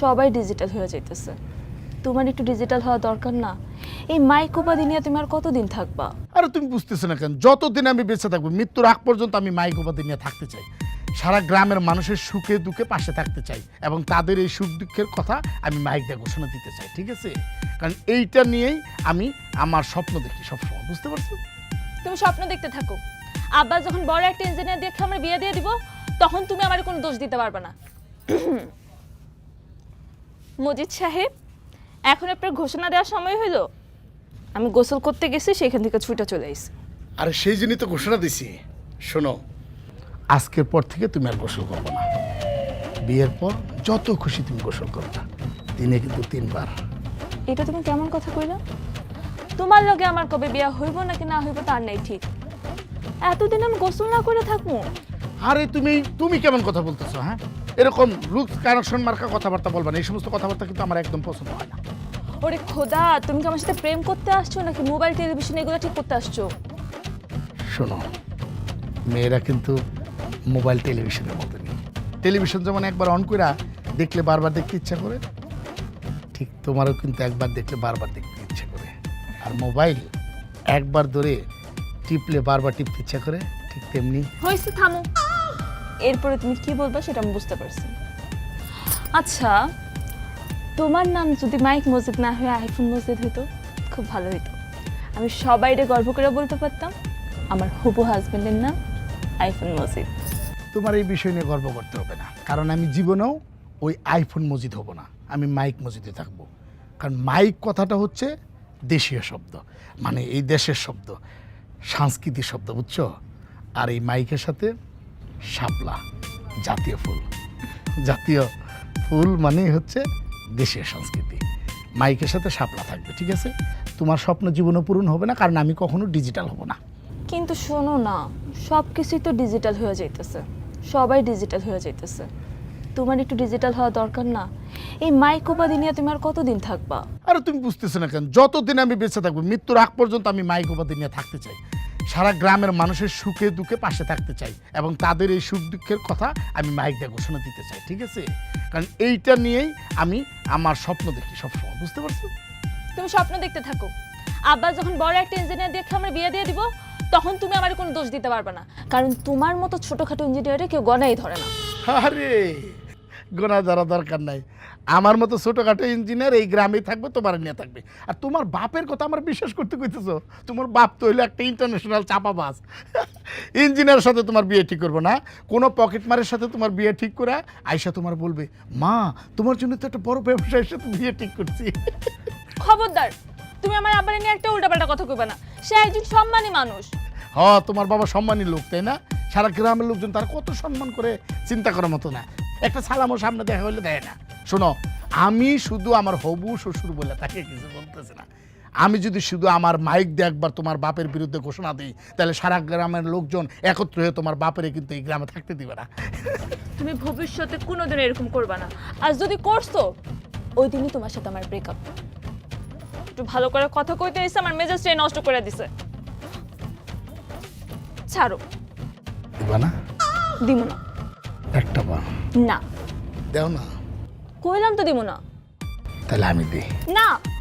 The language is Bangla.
সবাই ডিজিটাল হয়ে যাইতেছে। তোমার একটু ডিজিটাল হওয়া দরকার না। এই মাইক উপাধি নিয়ে তুমি আর কতদিন থাকবা? আরে তুমি বুঝতেছো না কেন? যতদিন আমি বেঁচে থাকব মৃত্যুর আগ পর্যন্ত আমি মাইক উপাধি নিয়ে থাকতে চাই। সারা গ্রামের মানুষের সুখে দুঃখে পাশে থাকতে চাই এবং তাদের এই সুখ দুঃখের কথা আমি মাইক দিয়ে ঘোষণা দিতে চাই ঠিক আছে? কারণ এইটা নিয়েই আমি আমার স্বপ্ন দেখি সবসময় বুঝতে পারছ? তুমি স্বপ্ন দেখতে থাকো। আব্বা যখন বড় একটা ইঞ্জিনিয়ার দেখে আমরা বিয়ে দিয়ে দিব তখন তুমি আমার কোনো দোষ দিতে পারবে না। মজিদ সাহেব এখন আপনার ঘোষণা দেওয়ার সময় হলো আমি গোসল করতে গেছি সেখান থেকে ছুটে চলে এসেছি আরে সেই জন্যই তো ঘোষণা দিছি। শোনো আজকের পর থেকে তুমি আর গোসল করবে না। বিয়ের পর যত খুশি তুমি গোসল করবে দিনে কিন্তু তিনবার। এটা তুমি কেমন কথা কইলা? তোমার লগে আমার কবে বিয়া হইব নাকি না হইব তার নেই ঠিক। এতদিন আমি গোসল না করে থাকব। আরে তুমি তুমি কেমন কথা বলতেছো হ্যাঁ? এরকম রুলস কানেকশন মার্কা কথাবার্তা বলবা না। এই সমস্ত কথাবার্তা কিন্তু আমার একদম পছন্দ হয় না। ওরে খোদা তুমি কি আমার সাথে প্রেম করতে আসছো নাকি মোবাইল টেলিভিশন এগুলো ঠিক করতে আসছো? শোনো মেয়েরা কিন্তু মোবাইল টেলিভিশনের মতো নেই। টেলিভিশন যেমন একবার অন করে দেখলে বারবার দেখতে ইচ্ছা করে ঠিক তোমারও কিন্তু একবার দেখলে বারবার দেখতে ইচ্ছা করে। আর মোবাইল একবার ধরে টিপলে বারবার টিপতে ইচ্ছা করে ঠিক তেমনি হয়েছে থামো। এরপরে তুমি কি বলবা সেটা আমি বুঝতে পারছি। আচ্ছা তোমার নাম যদি মাইক মসজিদ না হয়ে, আইফোন মসজিদ হইতো, খুব ভালো হইতো। আমি সবাইরে গর্ব করে বলতে পারতাম, আমার হবু হাজবেন্ডের নাম আইফোন মসজিদ। তোমার এই বিষয় নিয়ে গর্ব করতে হবে না, কারণ আমি জীবনেও ওই আইফোন মসজিদ হব না, আমি মাইক মসজিদে থাকব। কারণ মাইক কথাটা হচ্ছে দেশীয় শব্দ মানে এই দেশের শব্দ, সাংস্কৃতিক শব্দ, বুঝছ? আর এই মাইকের সাথে শাপলা জাতীয় ফুল। জাতীয় ফুল মানেই হচ্ছে দেশীয় সংস্কৃতি। মাইকের সাথে শাপলা থাকবে ঠিক আছে? তোমার স্বপ্ন জীবনও পূরণ হবে না কারণ আমি কখনো ডিজিটাল হব না। কিন্তু শোনো না সব কিছুই তো ডিজিটাল হয়ে যাইতেছে। সবাই ডিজিটাল হয়ে যাইতেছে। তোমার একটু ডিজিটাল হওয়া দরকার না? এই মাইক উপাধি নিয়ে তুমি আর কতদিন থাকবা? আরে তুমি বুঝতেছো না কেন? যতদিন আমি বেঁচে থাকব মৃত্যুর আগ পর্যন্ত আমি মাইক উপাধি নিয়ে থাকতে চাই। সারা গ্রামের মানুষের সুখে দুঃখে পাশে থাকতে চাই এবং তাদের এই সুখ দুঃখের কথা আমি মাইক দিয়ে ঘোষণা দিতে চাই ঠিক আছে? কারণ এইটা নিয়েই আমি আমার স্বপ্ন দেখি সবসময় বুঝতে পারছ? তুমি স্বপ্ন দেখতে থাকো। আব্বা যখন বড় একটা ইঞ্জিনিয়ার দেখে আমরা বিয়ে দিয়ে দিব তখন তুমি আমার কোনো দোষ দিতে পারবে না। কারণ তোমার মতো ছোটখাটো ইঞ্জিনিয়ারে কেউ গনাই ধরে না। আরে! গোনা ধরা দরকার নাই। আমার মতো ছোটখাটো ইঞ্জিনিয়ার এই গ্রামেই থাকবে তোমার নিয়ে থাকবে। আর তোমার বাপের কথা আমার বিশ্বাস করতে কইতেছো? তোমার বাপ তো হইল একটা ইন্টারন্যাশনাল চাপাবাজ ইঞ্জিনিয়ারের সাথে তোমার বিয়ে ঠিক করব না। কোনো পকেট মারের সাথে তোমার বিয়ে ঠিক করে আয়সা তোমার বলবে মা তোমার জন্য তো একটা বড় ব্যবসায়ীর সাথে বিয়ে ঠিক করছি। খবরদার তুমি আমার আব্বারে নিয়ে একটা উল্টাপাল্টা কথা কইবে না। সে একজন সম্মানী মানুষ। হ তোমার বাবা সম্মানী লোক তাই না? সারা গ্রামের লোকজন তার কত সম্মান করে চিন্তা করার মতো না। একটা সালামও সামনে দেখা হলে দেয় না। শোনো আমি শুধু আমার হবু শ্বশুর বলে তাকে কিছু বলতেছে না। আমি যদি শুধু আমার মাইক দিয়ে একবার তোমার বাপের বিরুদ্ধে ঘোষণা দিই তাহলে সারা গ্রামের লোকজন একত্র হয়ে তোমার বাপেরে কিন্তু এই গ্রামে থাকতে দিবে না। তুমি ভবিষ্যতে কোনোদিন এরকম করবে না। আর যদি করছ ওই দিনই তোমার সাথে আমার ব্রেকআপ একটু ভালো করে কথা কইতে এসে আমার মেজাজটাই নষ্ট করে দিছে। ছাড়ো। দিবা না? দিব না। একটা পা। না। দেও না। কইলাম তো দিব না। তাহলে আমি দিই। না।